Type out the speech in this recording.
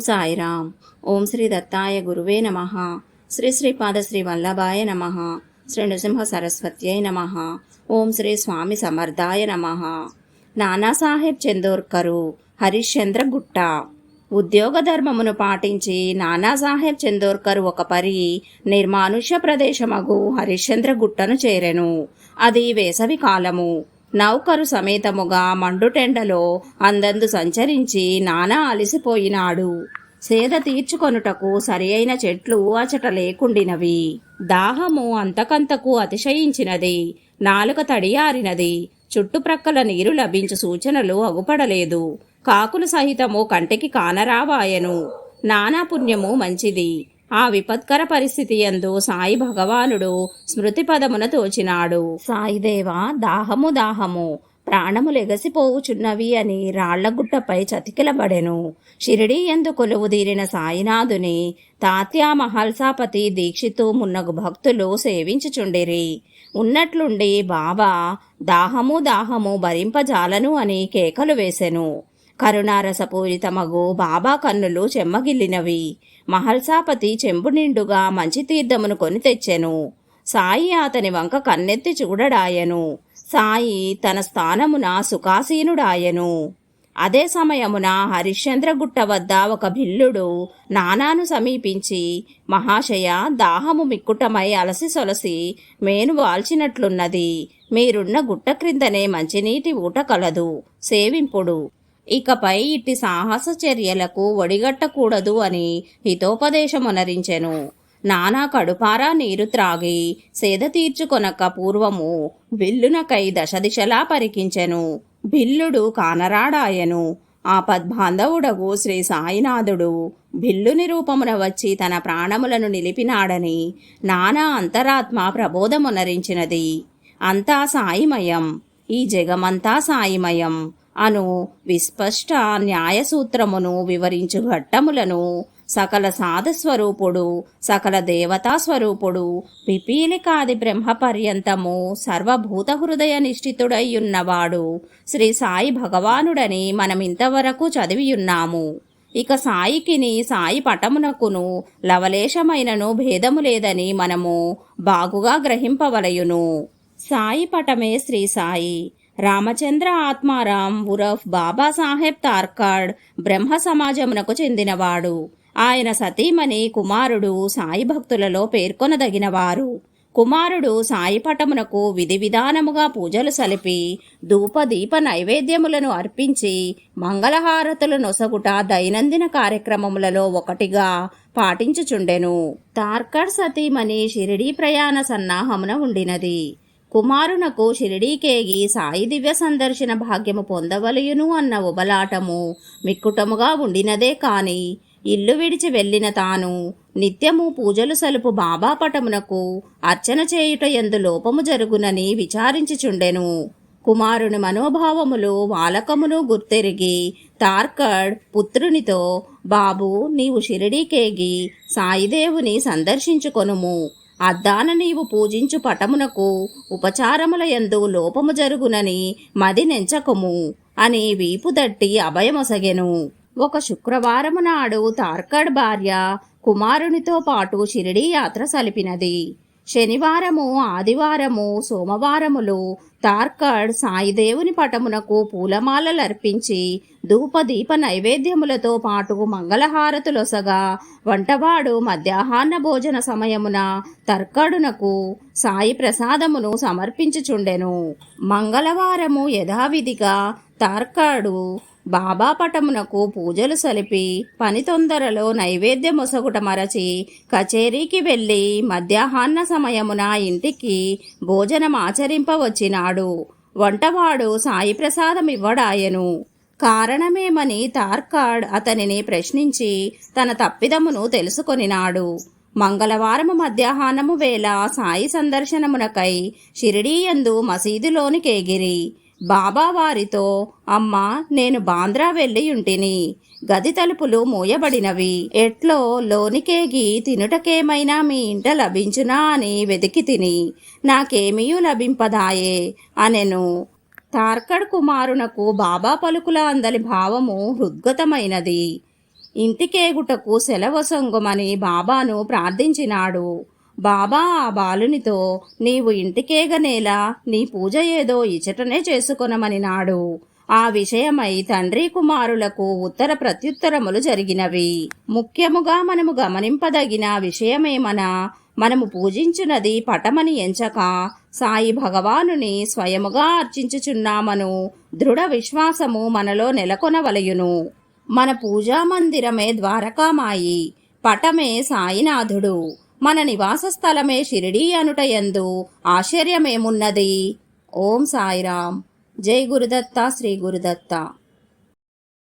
సాయిరామ్. ఓం శ్రీ దత్తాయ గురువే నమ. శ్రీ శ్రీపాద శ్రీ వల్లభాయ నమ. శ్రీ నృసింహ సరస్వత్యై నమ. ఓం శ్రీ స్వామి సమర్థాయ నమ. నానాసాహెబ్ చందోర్కరు హరిశ్చంద్ర గుట్ట. ఉద్యోగ ధర్మమును పాటించి నానాసాహెబ్ చందోర్కర్ ఒక పరి నిర్మానుష్య ప్రదేశమగు హరిశ్చంద్ర గుట్టను చేరెను. అది వేసవి కాలము. నౌకరు సమేతముగా మండుటెండలో అందందు సంచరించి నానా అలసిపోయినాడు. సేద తీర్చుకొనుటకు సరి అయిన చెట్లు అచట లేకుండినవి. దాహము అంతకంతకు అతిశయించినది. నాలుక తడియారినది. చుట్టుప్రక్కల నీరు లభించు సూచనలు అగుపడలేదు. కాకులు సహితము కంటికి కానరావాయను. నానా పుణ్యము మంచిది. ఆ విపత్కర పరిస్థితి యందు సాయి భగవానుడు స్మృతి పదమున తోచినాడు. సాయిదేవ దాహము దాహము ప్రాణములు ఎగసిపోవుచున్నవి అని రాళ్ళగుట్టపై చతికిలబడెను. షిరిడీ ఎందు కొలువుదీరిన సాయినాథుని తాత్యా మహల్సాపతి దీక్షితు మున్నగు భక్తులు సేవించుచుండిరి. ఉన్నట్లుండి బాబా దాహము దాహము భరింపజాలను అని కేకలు వేసెను. కరుణారసపూరితమగు బాబా కన్నులు చెమ్మగిల్లినవి. మహల్సాపతి చెంబు నిండుగా మంచి తీర్థమును కొని తెచ్చెను. సాయి అతని వంక కన్నెత్తి చూడడాయను. సాయి తన స్థానమున సుఖాసీనుడాయను. అదే సమయమున హరిశ్చంద్రగుట్ట వద్ద ఒక భిల్లుడు నానాను సమీపించి మహాశయ దాహము మిక్కుటమై అలసి సొలసి మేను వాల్చినట్లున్నది. మీరున్న గుట్ట క్రిందనే మంచినీటి ఊట కలదు. సేవింపుడు. ఇకపై ఇట్టి సాహస చర్యలకు ఒడిగట్టకూడదు అని హితోపదేశమునరించెను నానా కడుపారా నీరు త్రాగి సేద తీర్చుకొనక పూర్వము బిల్లునకై దశ దిశలా పరికించెను. బిల్లుడు కానరాడాయను. ఆపద్బాంధవుడగు శ్రీ సాయినాథుడు బిల్లుని రూపమున వచ్చి తన ప్రాణములను నిలిపినాడని నానా అంతరాత్మ ప్రబోధమునరించినది. అంతా సాయిమయం. ఈ జగమంతా సాయిమయం. అను విస్పష్ట న్యాయసూత్రమును వివరించు ఘట్టములను సకల సాధస్వరూపుడు సకల దేవతా స్వరూపుడు పిపీలికాది బ్రహ్మ పర్యంతము సర్వభూత హృదయ నిష్ఠితుడయ్యున్నవాడు శ్రీ సాయి భగవానుడని మనమింతవరకు చదివియున్నాము. ఇక సాయికిని సాయి పటమునకును లవలేశమైనను భేదము లేదని మనము బాగుగా గ్రహింపవలయును. సాయి పటమే శ్రీ సాయి. రామచంద్ర ఆత్మారాం ఉరఫ్ బాబాసాహెబ్ తార్కాడ్ బ్రహ్మ సమాజమునకు చెందినవాడు. ఆయన సతీమణి కుమారుడు సాయి భక్తులలో పేర్కొనదగినవారు. కుమారుడు సాయి పటమునకు విధి విధానముగా పూజలు సలిపి ధూపదీప నైవేద్యములను అర్పించి మంగళహారతులు నొసగుట దైనందిన కార్యక్రమములలో ఒకటిగా పాటించుచుండెను. తార్కడ్ సతీమణి షిరిడీ ప్రయాణ సన్నాహమున ఉండినది. కుమారునకు షిరిడీకేగి సాయి దివ్య సందర్శన భాగ్యము పొందవలయును అన్న ఉబలాటము మిక్కుటముగా ఉండినదే కాని ఇల్లు విడిచి వెళ్ళిన తాను నిత్యము పూజలు సలుపు బాబా పటమునకు అర్చన చేయుట ఎందు లోపము జరుగునని విచారించుచుండెను. కుమారుని మనోభావములు వాలకమును గుర్తెరిగి తార్కడ్ పుత్రునితో బాబు నీవు షిరిడీకేగి సాయిదేవుని సందర్శించుకొనుము. అద్దాన నీవు పూజించు పటమునకు ఉపచారముల యందు లోపము జరుగునని మది నెంచకము అని వీపు దట్టి అభయమొసగెను. ఒక శుక్రవారము నాడు తార్కడ్ భార్య కుమారునితో పాటు షిరిడీ యాత్ర సలిపినది. శనివారము ఆదివారము సోమవారములు తార్కడ్ సాయిదేవుని పటమునకు పూలమాలలర్పించి ధూపదీప నైవేద్యములతో పాటు మంగళహారతులొసగా వంటవాడు మధ్యాహ్న భోజన సమయమున తర్కడునకు సాయి ప్రసాదమును సమర్పించుచుండెను. మంగళవారము యథావిధిగా తార్కాడు బాబా పటమునకు పూజలు సలిపి పని తొందరలో నైవేద్యమొసగుట మరచి కచేరీకి వెళ్ళి మధ్యాహ్న సమయమున ఇంటికి భోజనం ఆచరింపవచ్చినాడు. వంటవాడు సాయి ప్రసాదం ఇవ్వడాయను. కారణమేమని తార్కాడ్ అతనిని ప్రశ్నించి తన తప్పిదమును తెలుసుకొనినాడు. మంగళవారము మధ్యాహ్నము వేళ సాయి సందర్శనమునకై షిరిడీయందు మసీదులోనికేగిరి. బాబా వారితో అమ్మ నేను బాంద్రా వెళ్ళి ఉంటిని గది తలుపులు మూయబడినవి. ఎట్లో లోనికేగి తినుటకేమైనా మీ ఇంట లభించునా అని వెతికి తిని నాకేమీయూ లభింపదాయే అనెను. తార్కడ్ కుమారునకు బాబా పలుకుల అందలి భావము హృద్గతమైనది. ఇంటికేగుటకు సెలవసొంగుమని బాబాను ప్రార్థించినాడు. బాబా ఆ బాలునితో నీవు ఇంటికేగనేలా నీ పూజ ఏదో ఇచటనే చేసుకొనమని నాడు. ఆ విషయమై తండ్రి కుమారులకు ఉత్తర ప్రత్యుత్తరములు జరిగినవి. ముఖ్యముగా మనము గమనింపదగిన విషయమేమనా మనము పూజించున్నది పటమని ఎంచక సాయి భగవానుని స్వయముగా అర్చించుచున్నామను దృఢ విశ్వాసము మనలో నెలకొనవలయును. మన పూజా మందిరమే ద్వారకామాయి పటమే సాయినాథుడు. మన నివాస స్థలమే షిరిడీ అనుటయందు ఆశ్చర్యమేమున్నది? ఓం సాయిరాం జై గురుదత్త శ్రీ గురుదత్త.